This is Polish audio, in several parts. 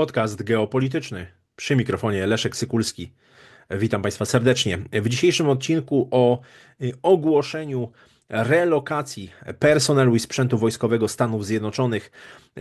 Podcast geopolityczny. Przy mikrofonie Leszek Sykulski. Witam Państwa serdecznie. W dzisiejszym odcinku o y, ogłoszeniu relokacji personelu i sprzętu wojskowego Stanów Zjednoczonych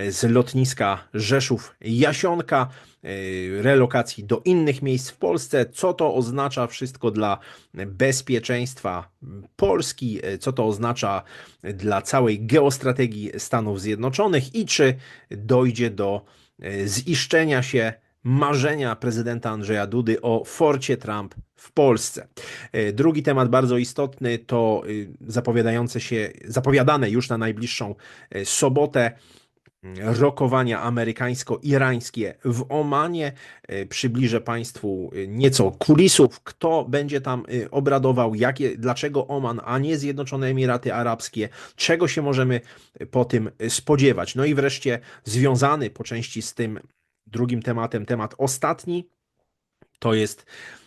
z lotniska Rzeszów Jasionka, y, relokacji do innych miejsc w Polsce, co to oznacza wszystko dla bezpieczeństwa Polski, y, co to oznacza dla całej geostrategii Stanów Zjednoczonych i czy dojdzie do ziszczenia się marzenia prezydenta Andrzeja Dudy o forcie Trump w Polsce. E, drugi temat bardzo istotny to y, zapowiadające się, zapowiadane już na najbliższą e, sobotę rokowania amerykańsko-irańskie w Omanie. E, przybliżę Państwu nieco kulisów, kto będzie tam obradował, jakie, dlaczego Oman, a nie Zjednoczone Emiraty Arabskie, czego się możemy po tym spodziewać. No i wreszcie związany po części z tym drugim tematem, temat ostatni, to jest e,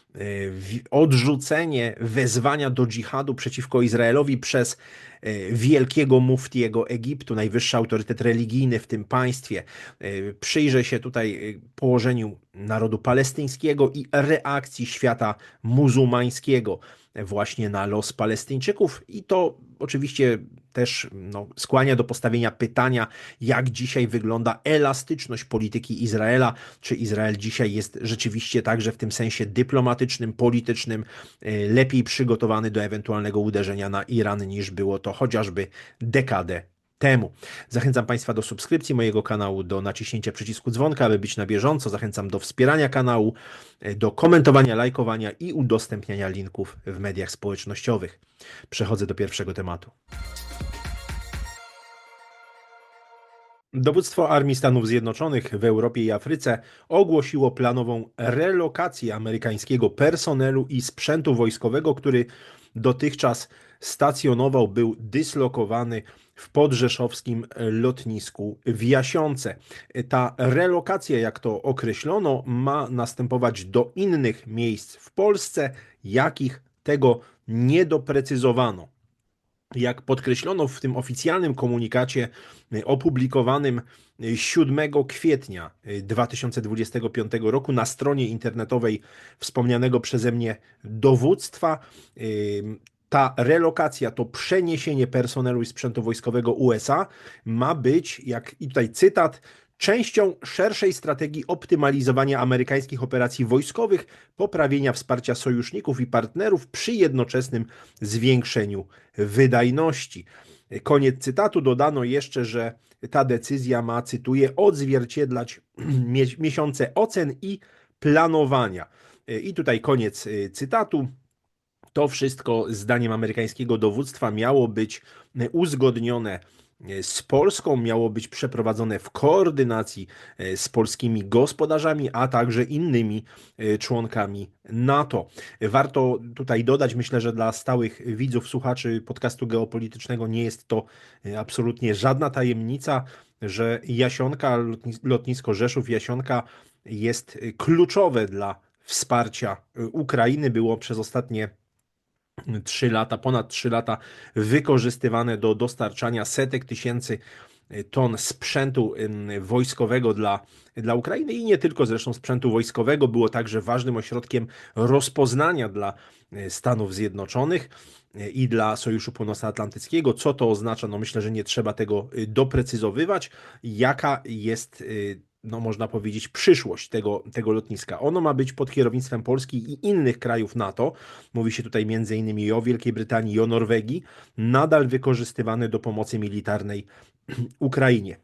odrzucenie wezwania do dżihadu przeciwko Izraelowi przez e, wielkiego muftiego Egiptu, najwyższy autorytet religijny w tym państwie. E, przyjrzę się tutaj położeniu narodu palestyńskiego i reakcji świata muzułmańskiego właśnie na los Palestyńczyków i to oczywiście też no, skłania do postawienia pytania, jak dzisiaj wygląda elastyczność polityki Izraela. Czy Izrael dzisiaj jest rzeczywiście także w tym sensie dyplomatycznym, politycznym e, lepiej przygotowany do ewentualnego uderzenia na Iran niż było to chociażby dekadę temu. Zachęcam Państwa do subskrypcji mojego kanału, do naciśnięcia przycisku dzwonka, aby być na bieżąco. Zachęcam do wspierania kanału, do komentowania, lajkowania i udostępniania linków w mediach społecznościowych. Przechodzę do pierwszego tematu. Dowództwo Armii Stanów Zjednoczonych w Europie i Afryce ogłosiło planową relokację amerykańskiego personelu i sprzętu wojskowego, który dotychczas stacjonował, był dyslokowany w podrzeszowskim lotnisku w Jasionce. Ta relokacja, jak to określono, ma następować do innych miejsc w Polsce, jakich tego nie doprecyzowano. Jak podkreślono w tym oficjalnym komunikacie y, opublikowanym 7 y, kwietnia 2025 y, roku na stronie internetowej wspomnianego przeze mnie dowództwa, ta relokacja, to przeniesienie personelu i sprzętu wojskowego USA ma być, jak i tutaj cytat, częścią szerszej strategii optymalizowania amerykańskich operacji wojskowych, poprawienia wsparcia sojuszników i partnerów przy jednoczesnym zwiększeniu wydajności. Koniec cytatu. Dodano jeszcze, że ta decyzja ma, cytuję, odzwierciedlać miesiące ocen i planowania. I tutaj koniec y, cytatu. To wszystko, zdaniem amerykańskiego dowództwa, miało być uzgodnione z Polską miało być przeprowadzone w koordynacji e, z polskimi gospodarzami, a także innymi e, członkami NATO. Warto tutaj dodać, myślę, że dla stałych widzów, słuchaczy podcastu geopolitycznego nie jest to e, absolutnie żadna tajemnica, że Jasionka, lotnisko Rzeszów Jasionka jest kluczowe dla wsparcia Ukrainy. Było przez ostatnie 3 lata, ponad 3 lata wykorzystywane do dostarczania setek tysięcy e, ton sprzętu wojskowego dla, dla Ukrainy i nie tylko zresztą sprzętu wojskowego, było także ważnym ośrodkiem rozpoznania dla e, Stanów Zjednoczonych e, i dla Sojuszu Północnoatlantyckiego. Co to oznacza? No myślę, że nie trzeba tego doprecyzowywać. Jaka jest no można powiedzieć, przyszłość tego, tego lotniska. Ono ma być pod kierownictwem Polski i innych krajów NATO, mówi się tutaj i o Wielkiej Brytanii i o Norwegii, nadal wykorzystywane do pomocy militarnej Ukrainie.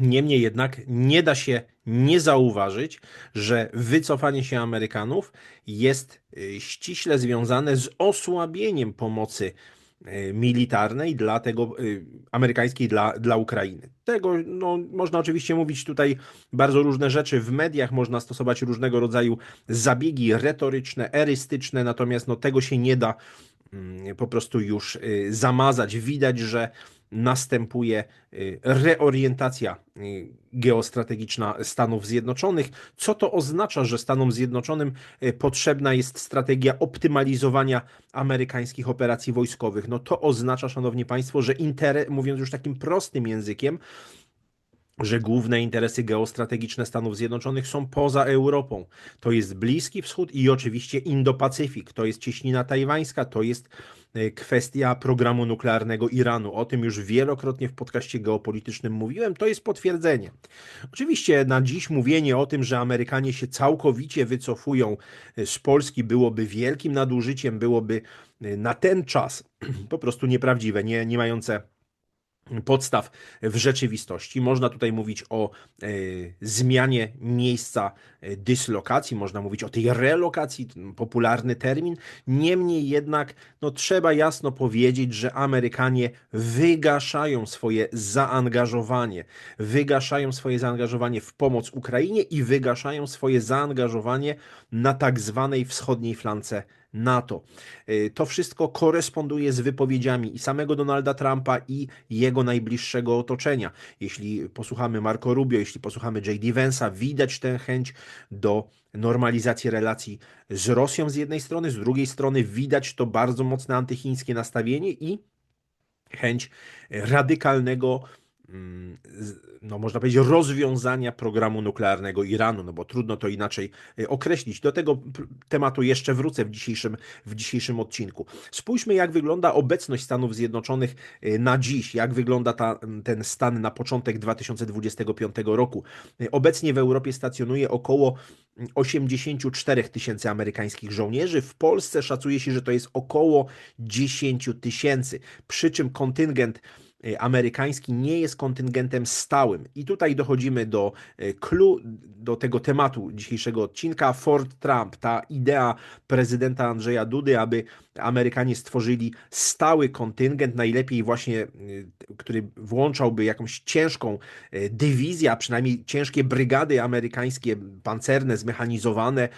Niemniej jednak nie da się nie zauważyć, że wycofanie się Amerykanów jest y, ściśle związane z osłabieniem pomocy militarnej dla tego e, amerykańskiej dla, dla Ukrainy. Tego no, można oczywiście mówić tutaj bardzo różne rzeczy w mediach, można stosować różnego rodzaju zabiegi retoryczne, erystyczne, natomiast no, tego się nie da mm, po prostu już e, zamazać. Widać, że następuje y, reorientacja y, geostrategiczna Stanów Zjednoczonych. Co to oznacza, że Stanom Zjednoczonym y, potrzebna jest strategia optymalizowania amerykańskich operacji wojskowych? No to oznacza, szanowni państwo, że interes, mówiąc już takim prostym językiem, że główne interesy geostrategiczne Stanów Zjednoczonych są poza Europą. To jest Bliski Wschód i oczywiście Indo-Pacyfik, to jest cieśnina tajwańska, to jest kwestia programu nuklearnego Iranu. O tym już wielokrotnie w podcaście geopolitycznym mówiłem, to jest potwierdzenie. Oczywiście na dziś mówienie o tym, że Amerykanie się całkowicie wycofują e, z Polski byłoby wielkim nadużyciem, byłoby e, na ten czas po prostu nieprawdziwe, nie, nie mające podstaw w rzeczywistości. Można tutaj mówić o e, zmianie miejsca e, dyslokacji, można mówić o tej relokacji, popularny termin. Niemniej jednak no, trzeba jasno powiedzieć, że Amerykanie wygaszają swoje zaangażowanie, wygaszają swoje zaangażowanie w pomoc Ukrainie i wygaszają swoje zaangażowanie na tak zwanej wschodniej flance NATO. Y, to wszystko koresponduje z wypowiedziami i samego Donalda Trumpa i jego najbliższego otoczenia. Jeśli posłuchamy Marco Rubio, jeśli posłuchamy J.D. Vance'a, widać tę chęć do normalizacji relacji z Rosją z jednej strony, z drugiej strony widać to bardzo mocne antychińskie nastawienie i chęć radykalnego no można powiedzieć, rozwiązania programu nuklearnego Iranu, no bo trudno to inaczej y, określić. Do tego tematu jeszcze wrócę w dzisiejszym, w dzisiejszym odcinku. Spójrzmy, jak wygląda obecność Stanów Zjednoczonych y, na dziś, jak wygląda ta, ten stan na początek 2025 roku. Y, obecnie w Europie stacjonuje około 84 tysięcy amerykańskich żołnierzy. W Polsce szacuje się, że to jest około 10 tysięcy, przy czym kontyngent amerykański nie jest kontyngentem stałym. I tutaj dochodzimy do clue, do tego tematu dzisiejszego odcinka. Fort Trump, ta idea prezydenta Andrzeja Dudy, aby Amerykanie stworzyli stały kontyngent, najlepiej właśnie, e, który włączałby jakąś ciężką dywizję, a przynajmniej ciężkie brygady amerykańskie, pancerne, zmechanizowane,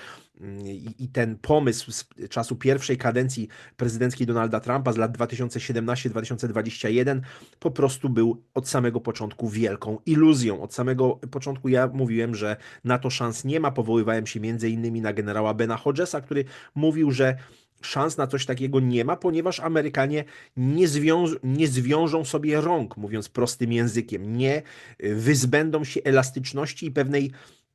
i, ten pomysł z czasu pierwszej kadencji prezydenckiej Donalda Trumpa z lat 2017-2021 po prostu był od samego początku wielką iluzją. Od samego początku ja mówiłem, że na to szans nie ma. Powoływałem się między innymi na generała Bena Hodgesa, który mówił, że szans na coś takiego nie ma, ponieważ Amerykanie nie, nie zwiążą sobie rąk, mówiąc prostym językiem, nie wyzbędą się elastyczności i pewnej Y,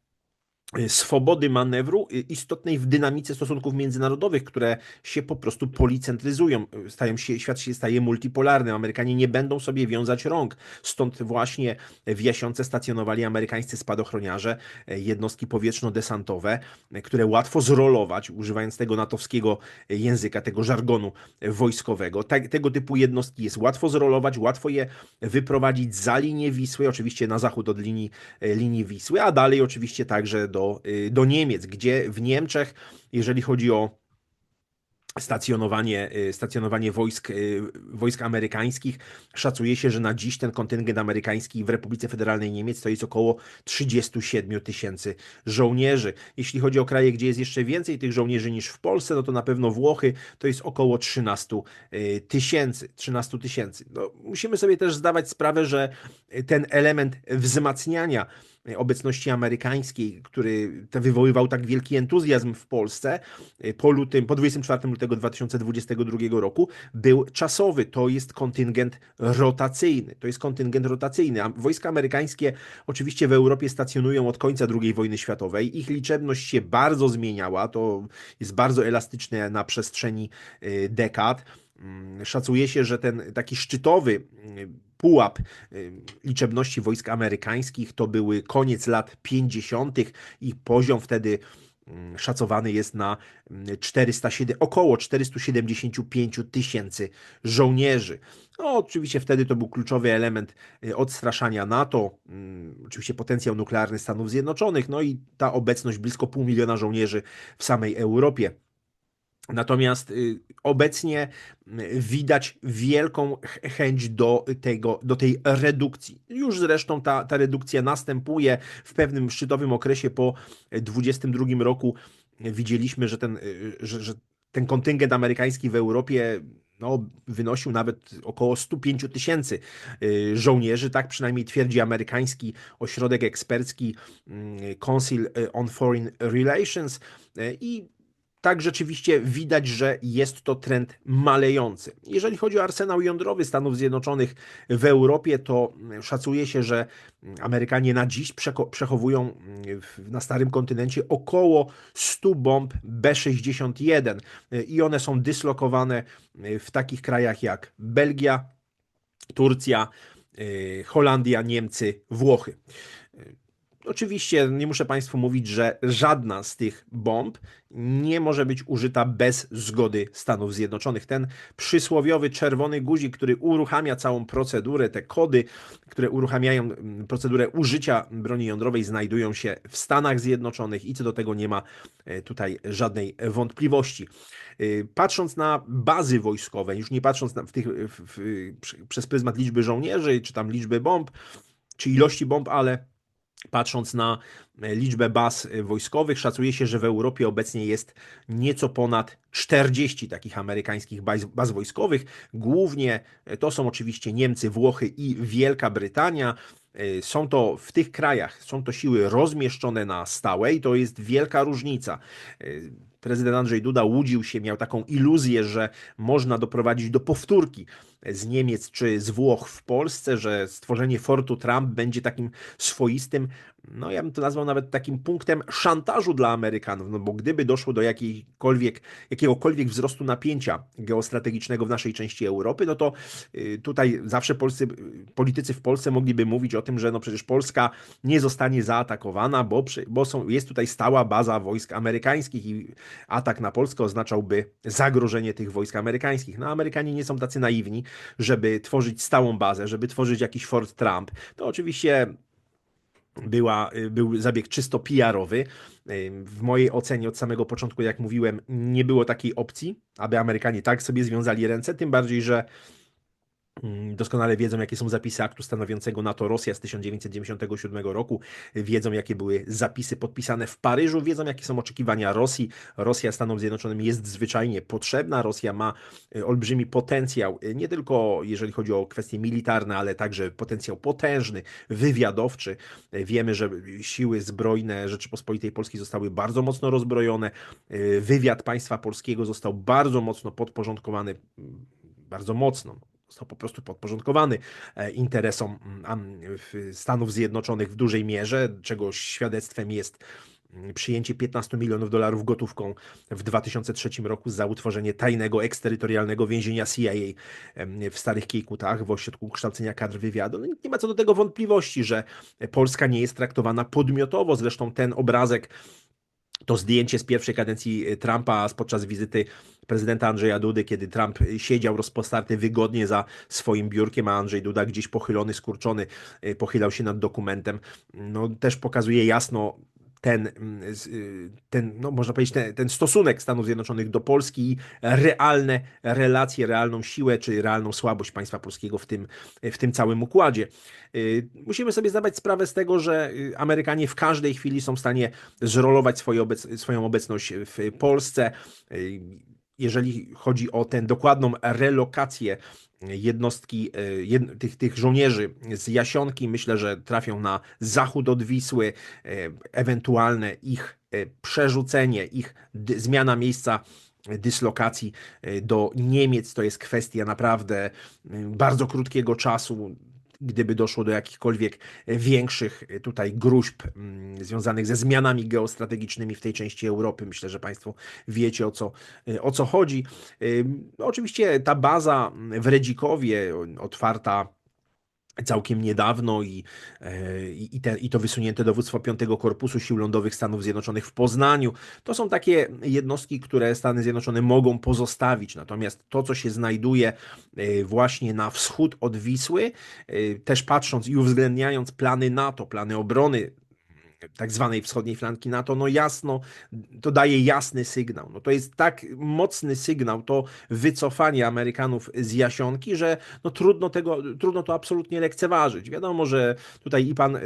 swobody manewru y, istotnej w dynamice stosunków międzynarodowych, które się po prostu policentryzują. Stają się, świat się staje multipolarny. Amerykanie nie będą sobie wiązać rąk. Stąd właśnie w Jasiące stacjonowali amerykańscy spadochroniarze, e, jednostki powietrzno-desantowe, e, które łatwo zrolować, używając tego natowskiego języka, tego żargonu wojskowego. Tak, tego typu jednostki jest łatwo zrolować, łatwo je wyprowadzić za linię Wisły, oczywiście na zachód od linii, e, linii Wisły, a dalej oczywiście także do do, y, do Niemiec, gdzie w Niemczech, jeżeli chodzi o stacjonowanie, y, stacjonowanie wojsk, y, wojsk amerykańskich. Szacuje się, że na dziś ten kontyngent amerykański w Republice Federalnej Niemiec to jest około 37 tysięcy żołnierzy. Jeśli chodzi o kraje, gdzie jest jeszcze więcej tych żołnierzy niż w Polsce, no to na pewno Włochy to jest około 13 tysięcy. 13 tysięcy. No, musimy sobie też zdawać sprawę, że ten element wzmacniania obecności amerykańskiej, który wywoływał tak wielki entuzjazm w Polsce e, po lutym, po 24 lutego 2022 roku, był czasowy. To jest kontyngent rotacyjny. To jest kontyngent rotacyjny. Wojska amerykańskie oczywiście w Europie stacjonują od końca II wojny światowej. Ich liczebność się bardzo zmieniała. To jest bardzo elastyczne na przestrzeni e, dekad. Mm, szacuje się, że ten taki szczytowy pułap liczebności wojsk amerykańskich to były koniec lat 50. i poziom wtedy szacowany jest na 407, mm, około 475 tysięcy żołnierzy. No, oczywiście wtedy to był kluczowy element y, odstraszania NATO, oczywiście potencjał nuklearny Stanów Zjednoczonych, no i ta obecność blisko pół miliona żołnierzy w samej Europie. Natomiast y, obecnie y, widać wielką chęć do, tego, do tej redukcji. Już zresztą ta, ta redukcja następuje w pewnym szczytowym okresie po 2022 roku. Widzieliśmy, że ten, y, że, że ten kontyngent amerykański w Europie no, wynosił nawet około 105 tysięcy żołnierzy, tak przynajmniej twierdzi amerykański ośrodek ekspercki Council on Foreign Relations i tak rzeczywiście widać, że jest to trend malejący. Jeżeli chodzi o arsenał jądrowy Stanów Zjednoczonych w Europie, to szacuje się, że Amerykanie na dziś przechowują na starym kontynencie około 100 bomb B-61 i one są dyslokowane w takich krajach jak Belgia, Turcja, Holandia, Niemcy, Włochy. Oczywiście nie muszę Państwu mówić, że żadna z tych bomb nie może być użyta bez zgody Stanów Zjednoczonych. Ten przysłowiowy czerwony guzik, który uruchamia całą procedurę, te kody, które uruchamiają mm, procedurę użycia broni jądrowej, znajdują się w Stanach Zjednoczonych i co do tego nie ma e, tutaj żadnej wątpliwości. E, patrząc na bazy wojskowe, już nie patrząc na, w tych, w, w, przez pryzmat liczby żołnierzy, czy tam liczby bomb, czy ilości bomb, ale Patrząc na e, liczbę baz e, wojskowych, szacuje się, że w Europie obecnie jest nieco ponad 40 takich amerykańskich baz, baz, wojskowych. Głównie e, to są oczywiście Niemcy, Włochy i Wielka Brytania. Są to w tych krajach, są to siły rozmieszczone na stałe i to jest wielka różnica prezydent Andrzej Duda łudził się, miał taką iluzję, że można doprowadzić do powtórki z Niemiec czy z Włoch w Polsce, że stworzenie fortu Trump będzie takim swoistym, no ja bym to nazwał nawet takim punktem szantażu dla Amerykanów, no bo gdyby doszło do jakiejkolwiek, jakiegokolwiek wzrostu napięcia geostrategicznego w naszej części Europy, no to y, tutaj zawsze polscy, politycy w Polsce mogliby mówić o tym, że no przecież Polska nie zostanie zaatakowana, bo, bo są, jest tutaj stała baza wojsk amerykańskich i atak na Polskę oznaczałby zagrożenie tych wojsk amerykańskich. No Amerykanie nie są tacy naiwni, żeby tworzyć stałą bazę, żeby tworzyć jakiś Fort Trump. To oczywiście była, był zabieg czysto PR-owy. W mojej ocenie od samego początku, jak mówiłem, nie było takiej opcji, aby Amerykanie tak sobie związali ręce, tym bardziej, że doskonale wiedzą, jakie są zapisy aktu stanowiącego NATO-Rosja z 1997 roku, wiedzą, jakie były zapisy podpisane w Paryżu, wiedzą, jakie są oczekiwania Rosji. Rosja Stanom Zjednoczonym jest zwyczajnie potrzebna. Rosja ma y, olbrzymi potencjał, y, nie tylko jeżeli chodzi o kwestie militarne, ale także potencjał potężny, wywiadowczy. Y, wiemy, że siły zbrojne Rzeczypospolitej Polskiej zostały bardzo mocno rozbrojone. Wywiad państwa polskiego został bardzo mocno podporządkowany, mm, bardzo mocno został po prostu podporządkowany e, interesom mm, Stanów Zjednoczonych w dużej mierze, czego świadectwem jest mm, przyjęcie 15 milionów dolarów gotówką w 2003 roku za utworzenie tajnego eksterytorialnego więzienia CIA w Starych Kiejkutach w ośrodku kształcenia kadr wywiadu. No, nie ma co do tego wątpliwości, że Polska nie jest traktowana podmiotowo. Zresztą ten obrazek to zdjęcie z pierwszej kadencji e, Trumpa podczas wizyty prezydenta Andrzeja Dudy, kiedy Trump siedział rozpostarty wygodnie za swoim biurkiem, a Andrzej Duda gdzieś pochylony, skurczony, e, pochylał się nad dokumentem, no też pokazuje jasno ten, mm, y, ten no można powiedzieć, ten, ten, stosunek Stanów Zjednoczonych do Polski i realne relacje, realną siłę czy realną słabość państwa polskiego w tym, w tym całym układzie. Y, musimy sobie zdawać sprawę z tego, że y, Amerykanie w każdej chwili są w stanie zrolować swoje obec swoją obecność w Polsce jeżeli chodzi o tę dokładną relokację jednostki, e, jed, tych, tych żołnierzy z Jasionki, myślę, że trafią na zachód od Wisły, e, ewentualne ich e, przerzucenie, ich zmiana miejsca dyslokacji do Niemiec. To jest kwestia naprawdę bardzo krótkiego czasu gdyby doszło do jakichkolwiek większych tutaj gruźb mm, związanych ze zmianami geostrategicznymi w tej części Europy. Myślę, że Państwo wiecie o co, o co chodzi. Oczywiście ta baza w Redzikowie otwarta całkiem niedawno i, e, i, te, i to wysunięte dowództwo 5 Korpusu Sił Lądowych Stanów Zjednoczonych w Poznaniu. To są takie jednostki, które Stany Zjednoczone mogą pozostawić. Natomiast to, co się znajduje e, właśnie na wschód od Wisły, e, też patrząc i uwzględniając plany NATO, plany obrony tak zwanej wschodniej flanki NATO, no jasno, to daje jasny sygnał. No to jest tak mocny sygnał, to wycofanie Amerykanów z Jasionki, że no trudno, tego, trudno to absolutnie lekceważyć. Wiadomo, że tutaj i pan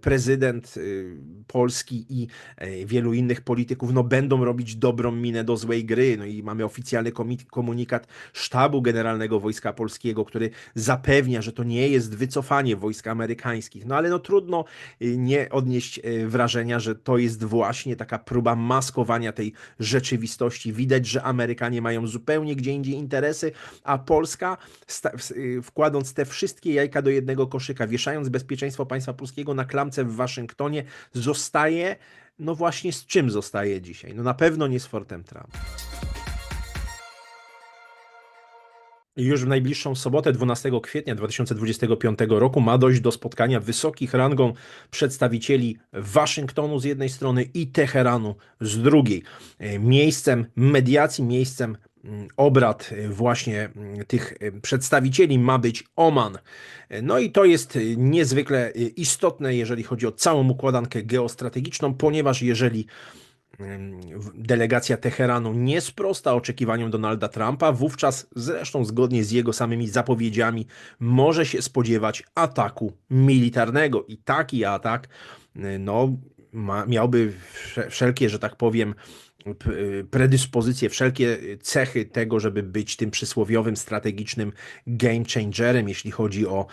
prezydent y, Polski i e, wielu innych polityków no będą robić dobrą minę do złej gry. No i mamy oficjalny komunikat Sztabu Generalnego Wojska Polskiego, który zapewnia, że to nie jest wycofanie wojsk amerykańskich. No ale no trudno y, nie odnieść y, wrażenia, że to jest właśnie taka próba maskowania tej rzeczywistości. Widać, że Amerykanie mają zupełnie gdzie indziej interesy, a Polska y, wkładąc te wszystkie jajka do jednego koszyka, wieszając bezpieczeństwo państwa polskiego na klamce w Waszyngtonie, zostaje, no właśnie z czym zostaje dzisiaj? No na pewno nie z Fortem Trump. Już w najbliższą sobotę, 12 kwietnia 2025 roku, ma dojść do spotkania wysokich rangą przedstawicieli Waszyngtonu z jednej strony i Teheranu z drugiej. E, miejscem mediacji, miejscem mm, obrad e, właśnie mm, tych e, przedstawicieli ma być Oman. No i to jest niezwykle istotne, jeżeli chodzi o całą układankę geostrategiczną, ponieważ jeżeli delegacja Teheranu nie sprosta oczekiwaniom Donalda Trumpa, wówczas zresztą zgodnie z jego samymi zapowiedziami może się spodziewać ataku militarnego. I taki atak no, ma, miałby wszelkie, że tak powiem, predyspozycje, wszelkie cechy tego, żeby być tym przysłowiowym, strategicznym game changerem, jeśli chodzi o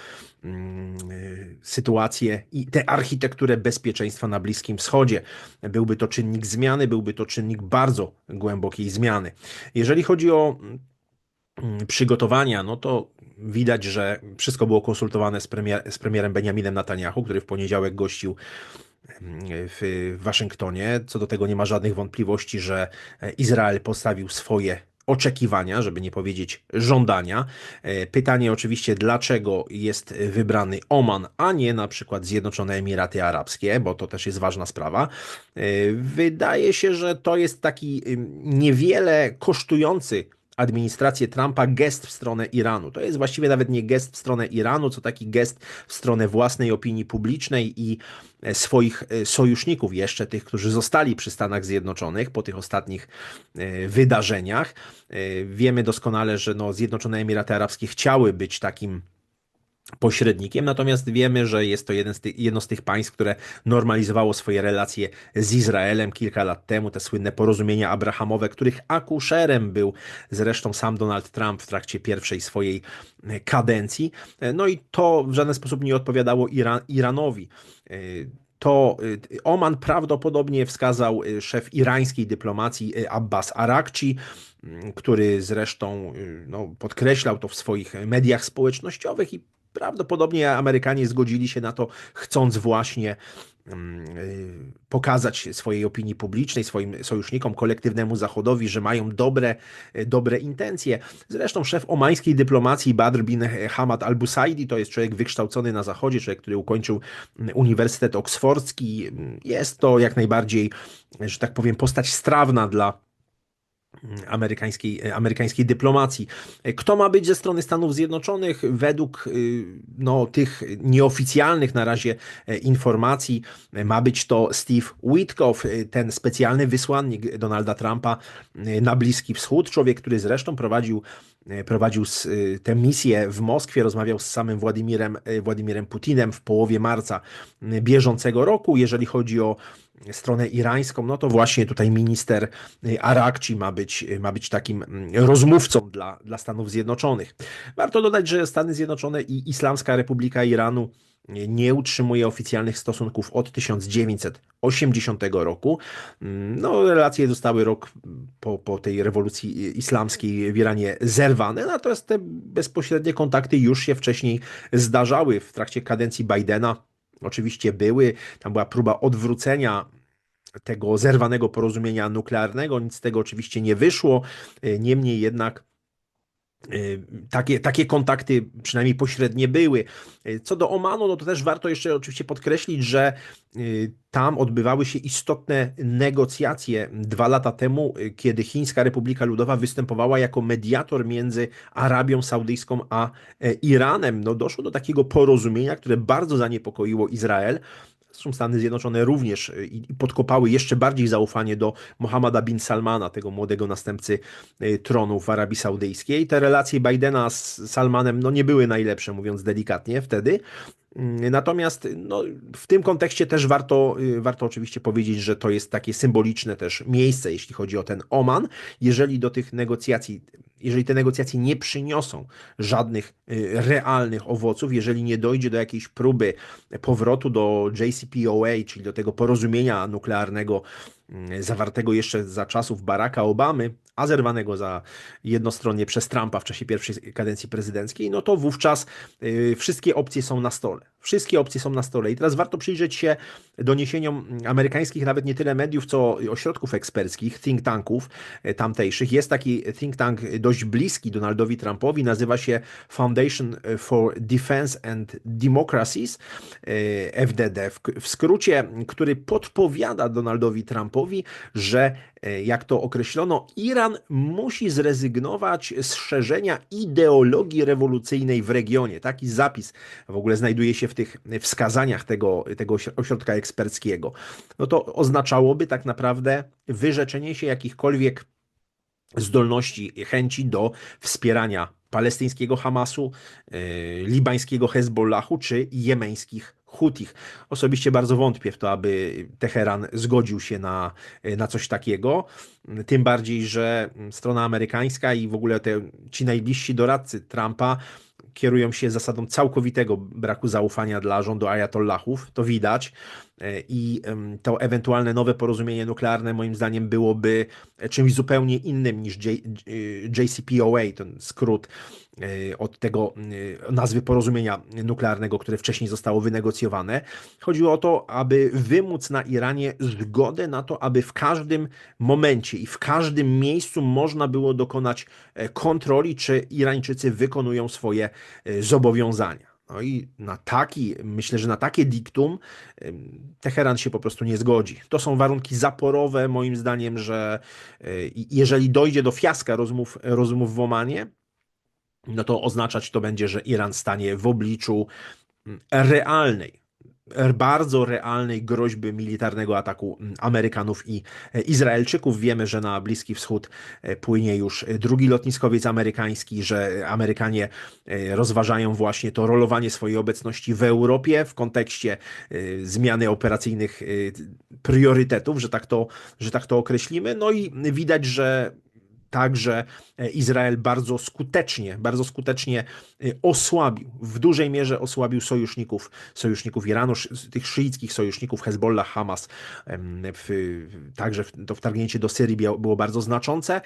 mm, sytuację i tę architekturę bezpieczeństwa na Bliskim Wschodzie. Byłby to czynnik zmiany, byłby to czynnik bardzo głębokiej zmiany. Jeżeli chodzi o mm, przygotowania, no to widać, że wszystko było konsultowane z, premier, z premierem Benjaminem Netanyahu, który w poniedziałek gościł w Waszyngtonie. Co do tego nie ma żadnych wątpliwości, że Izrael postawił swoje oczekiwania, żeby nie powiedzieć żądania. Pytanie oczywiście, dlaczego jest wybrany Oman, a nie na przykład Zjednoczone Emiraty Arabskie, bo to też jest ważna sprawa. Wydaje się, że to jest taki niewiele kosztujący administrację Trumpa gest w stronę Iranu. To jest właściwie nawet nie gest w stronę Iranu, co taki gest w stronę własnej opinii publicznej i e, swoich e, sojuszników, jeszcze tych, którzy zostali przy Stanach Zjednoczonych po tych ostatnich e, wydarzeniach. Wiemy doskonale, że no, Zjednoczone Emiraty Arabskie chciały być takim pośrednikiem, natomiast wiemy, że jest to jeden z tych, jedno z tych państw, które normalizowało swoje relacje z Izraelem kilka lat temu, te słynne porozumienia abrahamowe, których akuszerem był zresztą sam Donald Trump w trakcie pierwszej swojej kadencji. No i to w żaden sposób nie odpowiadało Iran, Iranowi to Oman prawdopodobnie wskazał szef irańskiej dyplomacji Abbas Arakci, który zresztą no, podkreślał to w swoich mediach społecznościowych i Prawdopodobnie Amerykanie zgodzili się na to, chcąc właśnie mm, y, pokazać swojej opinii publicznej, swoim sojusznikom, kolektywnemu Zachodowi, że mają dobre, y, dobre intencje. Zresztą szef omańskiej dyplomacji Badr bin Hamad al-Busaidi to jest człowiek wykształcony na Zachodzie, człowiek, który ukończył mm, Uniwersytet Oksfordzki. Jest to jak najbardziej, że tak powiem, postać strawna dla amerykańskiej, e, amerykańskiej dyplomacji. E, kto ma być ze strony Stanów Zjednoczonych? Według y, no, tych nieoficjalnych na razie e, informacji ma być to Steve Witkoff, ten specjalny wysłannik Donalda Trumpa na Bliski Wschód, człowiek, który zresztą prowadził prowadził tę misję w Moskwie, rozmawiał z samym Władimirem, Władimirem Putinem w połowie marca bieżącego roku. Jeżeli chodzi o stronę irańską, no to właśnie tutaj minister Arakci ma być, ma być takim rozmówcą dla, dla Stanów Zjednoczonych. Warto dodać, że Stany Zjednoczone i Islamska Republika Iranu nie utrzymuje oficjalnych stosunków od 1980 roku. No, relacje zostały rok po, po tej rewolucji islamskiej w Iranie zerwane, natomiast te bezpośrednie kontakty już się wcześniej zdarzały w trakcie kadencji Bidena. Oczywiście były, tam była próba odwrócenia tego zerwanego porozumienia nuklearnego, nic z tego oczywiście nie wyszło. Niemniej jednak takie, takie kontakty przynajmniej pośrednie były. Y, co do Omanu, no to też warto jeszcze oczywiście podkreślić, że y, tam odbywały się istotne negocjacje dwa lata temu, kiedy Chińska Republika Ludowa występowała jako mediator między Arabią Saudyjską a e, Iranem. No doszło do takiego porozumienia, które bardzo zaniepokoiło Izrael. Zresztą Stany Zjednoczone również y, i podkopały jeszcze bardziej zaufanie do Mohammada bin Salmana, tego młodego następcy y, tronu w Arabii Saudyjskiej. Te relacje Bidena z Salmanem no, nie były najlepsze, mówiąc delikatnie wtedy. Natomiast no, w tym kontekście też warto, y, warto oczywiście powiedzieć, że to jest takie symboliczne też miejsce, jeśli chodzi o ten Oman. Jeżeli do tych negocjacji, jeżeli te negocjacje nie przyniosą żadnych y, realnych owoców, jeżeli nie dojdzie do jakiejś próby powrotu do JCPOA, czyli do tego porozumienia nuklearnego mm, zawartego jeszcze za czasów Baracka Obamy, a zerwanego za jednostronnie przez Trumpa w czasie pierwszej kadencji prezydenckiej, no to wówczas y, wszystkie opcje są na stole. Wszystkie opcje są na stole. I teraz warto przyjrzeć się doniesieniom amerykańskich, nawet nie tyle mediów, co ośrodków eksperckich, think tanków y, tamtejszych. Jest taki think tank dość bliski Donaldowi Trumpowi, nazywa się Foundation for Defense and Democracies, y, FDD w skrócie, który podpowiada Donaldowi Trumpowi, że jak to określono, Iran musi zrezygnować z szerzenia ideologii rewolucyjnej w regionie. Taki zapis w ogóle znajduje się w tych wskazaniach tego, tego ośrodka eksperckiego. No to oznaczałoby tak naprawdę wyrzeczenie się jakichkolwiek zdolności, chęci do wspierania palestyńskiego Hamasu, yy, libańskiego Hezbollahu czy jemeńskich Hutich. Osobiście bardzo wątpię w to, aby Teheran zgodził się na, na coś takiego. Tym bardziej, że strona amerykańska i w ogóle te, ci najbliżsi doradcy Trumpa kierują się zasadą całkowitego braku zaufania dla rządu ayatollahów. To widać. I to ewentualne nowe porozumienie nuklearne, moim zdaniem, byłoby czymś zupełnie innym niż JCPOA, ten skrót od tego e, nazwy porozumienia nuklearnego, które wcześniej zostało wynegocjowane. Chodziło o to, aby wymóc na Iranie zgodę na to, aby w każdym momencie i w każdym miejscu można było dokonać e, kontroli, czy Irańczycy wykonują swoje zobowiązania. No i na taki, myślę, że na takie diktum Teheran się po prostu nie zgodzi. To są warunki zaporowe, moim zdaniem, że jeżeli dojdzie do fiaska rozmów, rozmów w Omanie, no to oznaczać to będzie, że Iran stanie w obliczu mm, realnej, bardzo realnej groźby militarnego ataku mm, Amerykanów i e, Izraelczyków. Wiemy, że na Bliski Wschód e, płynie już drugi lotniskowiec amerykański, że Amerykanie e, rozważają właśnie to rolowanie swojej obecności w Europie w kontekście zmiany operacyjnych priorytetów, że tak to, że tak to określimy. No i widać, że także e, Izrael bardzo skutecznie, bardzo skutecznie e, osłabił, w dużej mierze osłabił sojuszników, sojuszników Iranu, tych szyickich sojuszników Hezbollah, Hamas. Także to wtargnięcie do Syrii było bardzo znaczące.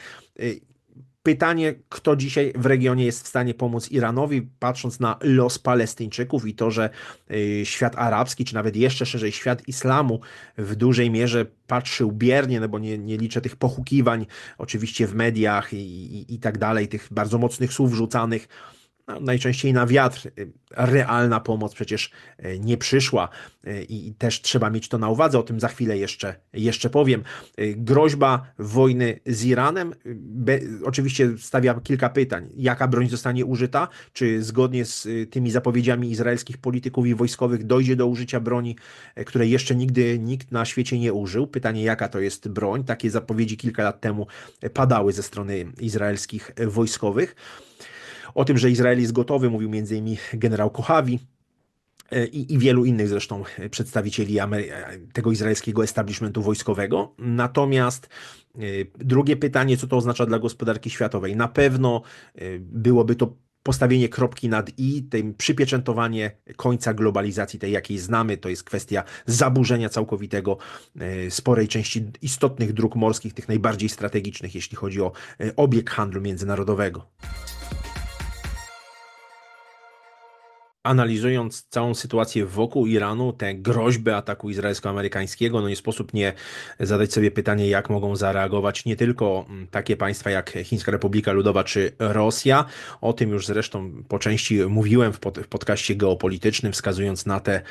Pytanie, kto dzisiaj w regionie jest w stanie pomóc Iranowi, patrząc na los Palestyńczyków i to, że y, świat arabski, czy nawet jeszcze szerzej świat islamu w dużej mierze patrzył biernie, no bo nie, nie liczę tych pochukiwań oczywiście w mediach i, i, i tak dalej, tych bardzo mocnych słów rzucanych najczęściej na wiatr. Realna pomoc przecież e, nie przyszła e, i też trzeba mieć to na uwadze, o tym za chwilę jeszcze, jeszcze powiem. Groźba wojny z Iranem be, oczywiście stawia kilka pytań. Jaka broń zostanie użyta? Czy zgodnie z tymi zapowiedziami izraelskich polityków i wojskowych dojdzie do użycia broni, której jeszcze nigdy nikt na świecie nie użył? Pytanie, jaka to jest broń? Takie zapowiedzi kilka lat temu padały ze strony izraelskich wojskowych. O tym, że Izrael jest gotowy, mówił m.in. generał Kochawi. E, I, i, wielu innych zresztą przedstawicieli tego izraelskiego establishmentu wojskowego. Natomiast e, drugie pytanie, co to oznacza dla gospodarki światowej? Na pewno e, byłoby to postawienie kropki nad i, tym przypieczętowanie końca globalizacji, tej jakiej znamy, to jest kwestia zaburzenia całkowitego sporej części istotnych dróg morskich, tych najbardziej strategicznych, jeśli chodzi o obieg handlu międzynarodowego. Analizując całą sytuację wokół Iranu, te groźby ataku izraelsko-amerykańskiego, no nie sposób nie zadać sobie pytanie, jak mogą zareagować nie tylko mm, takie państwa jak Chińska Republika Ludowa czy Rosja. O tym już zresztą po części mówiłem w, pod, w podcaście geopolitycznym, wskazując na te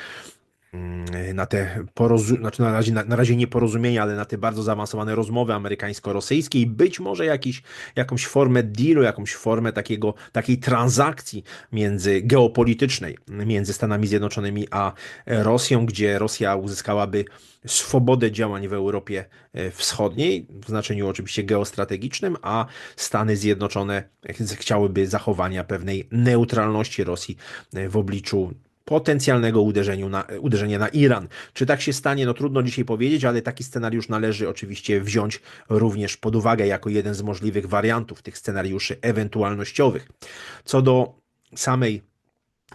na te porozum- znaczy na razie, na, na razie nie porozumienia, ale na te bardzo zaawansowane rozmowy amerykańsko-rosyjskie i być może jakiś, jakąś formę dealu, jakąś formę takiego, takiej transakcji między geopolitycznej między Stanami Zjednoczonymi a Rosją, gdzie Rosja uzyskałaby swobodę działań w Europie e, Wschodniej, w znaczeniu oczywiście geostrategicznym, a Stany Zjednoczone chciałyby zachowania pewnej neutralności Rosji e, w obliczu potencjalnego uderzeniu na, uderzenia na Iran. Czy tak się stanie? No trudno dzisiaj powiedzieć, ale taki scenariusz należy oczywiście wziąć również pod uwagę jako jeden z możliwych wariantów tych scenariuszy ewentualnościowych. Co do samej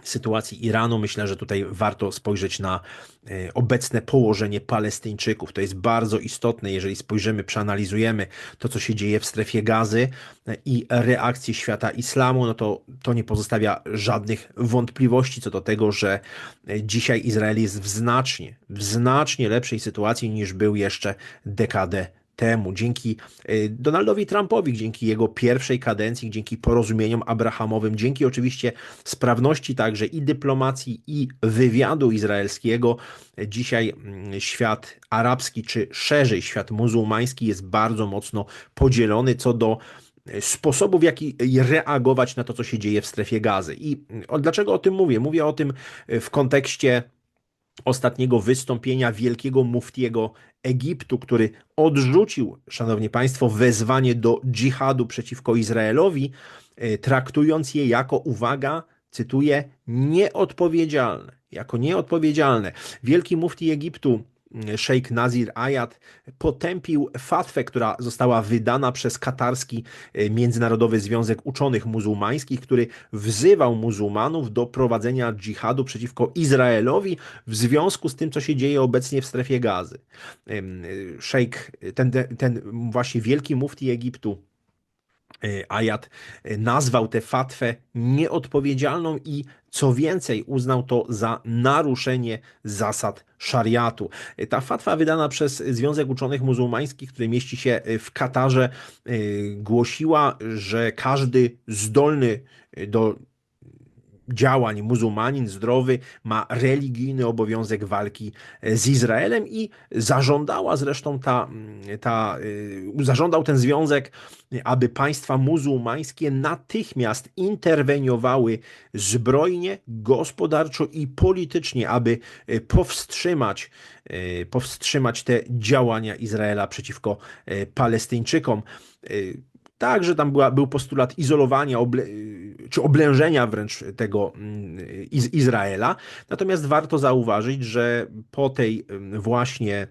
sytuacji Iranu, myślę, że tutaj warto spojrzeć na e, obecne położenie Palestyńczyków. To jest bardzo istotne, jeżeli spojrzymy, przeanalizujemy to, co się dzieje w strefie gazy e, i reakcję świata islamu, no to to nie pozostawia żadnych wątpliwości co do tego, że e, dzisiaj Izrael jest w znacznie, w znacznie lepszej sytuacji niż był jeszcze dekadę temu, dzięki y, Donaldowi Trumpowi, dzięki jego pierwszej kadencji, dzięki porozumieniom abrahamowym, dzięki oczywiście sprawności także i dyplomacji, i wywiadu izraelskiego, dzisiaj mm, świat arabski, czy szerzej świat muzułmański jest bardzo mocno podzielony co do y, sposobu, w jaki reagować na to, co się dzieje w strefie gazy. I y, dlaczego o tym mówię? Mówię o tym w kontekście ostatniego wystąpienia wielkiego muftiego Egiptu, który odrzucił, szanowni państwo, wezwanie do dżihadu przeciwko Izraelowi, e, traktując je jako, uwaga, cytuję, nieodpowiedzialne. Jako nieodpowiedzialne. Wielki mufti Egiptu szejk Nazir Ayat potępił fatwę, która została wydana przez katarski e, Międzynarodowy Związek Uczonych Muzułmańskich, który wzywał muzułmanów do prowadzenia dżihadu przeciwko Izraelowi w związku z tym, co się dzieje obecnie w strefie gazy. E, szejk, ten, ten właśnie wielki mufti Egiptu, E, Ayat e, nazwał tę fatwę nieodpowiedzialną i co więcej uznał to za naruszenie zasad szariatu. E, ta fatwa wydana przez Związek Uczonych Muzułmańskich, który mieści się w Katarze, głosiła, że każdy zdolny do działań muzułmanin zdrowy ma religijny obowiązek walki z Izraelem i zażądała zresztą ta, ta y, zażądał ten związek, aby państwa muzułmańskie natychmiast interweniowały zbrojnie, gospodarczo i politycznie, aby y, powstrzymać, powstrzymać te działania Izraela przeciwko Palestyńczykom. Także tam była, był postulat izolowania oble, czy oblężenia wręcz tego mm, Iz Izraela. Natomiast warto zauważyć, że po tej mm, właśnie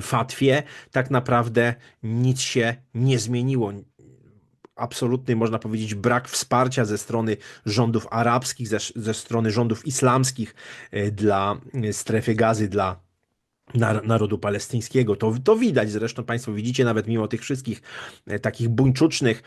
fatwie tak naprawdę nic się nie zmieniło absolutny, można powiedzieć, brak wsparcia ze strony rządów arabskich, ze, ze strony rządów islamskich e, dla strefy gazy, dla narodu palestyńskiego. To, to widać zresztą Państwo widzicie, nawet mimo tych wszystkich e, takich buńczucznych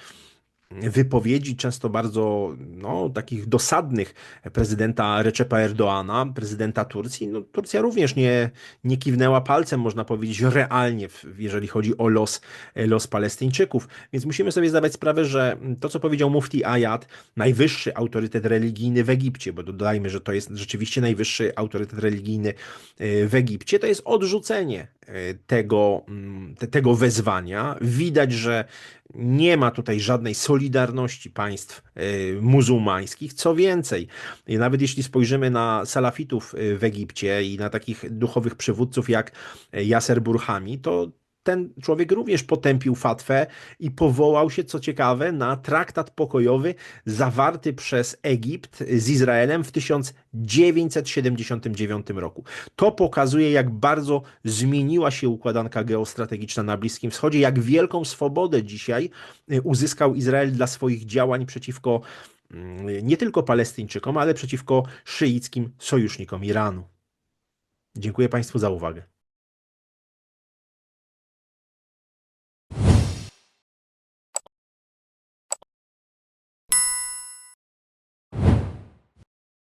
wypowiedzi, często bardzo no, takich dosadnych prezydenta Recepa Erdoana, prezydenta Turcji. No, Turcja również nie, nie kiwnęła palcem, można powiedzieć, realnie, jeżeli chodzi o los, los Palestyńczyków. Więc musimy sobie zdawać sprawę, że to, co powiedział Mufti Ayat, najwyższy autorytet religijny w Egipcie, bo dodajmy, że to jest rzeczywiście najwyższy autorytet religijny e, w Egipcie, to jest odrzucenie e, tego, mm, tego wezwania. Widać, że nie ma tutaj żadnej solidarności państw e, muzułmańskich. Co więcej, nawet jeśli spojrzymy na salafitów e, w Egipcie i na takich duchowych przywódców jak Yasser Burhami, to ten człowiek również potępił fatwę i powołał się, co ciekawe, na traktat pokojowy zawarty przez Egipt z Izraelem w 1979 roku. To pokazuje, jak bardzo zmieniła się układanka geostrategiczna na Bliskim Wschodzie, jak wielką swobodę dzisiaj y, uzyskał Izrael dla swoich działań przeciwko mm, nie tylko Palestyńczykom, ale przeciwko szyickim sojusznikom Iranu. Dziękuję Państwu za uwagę.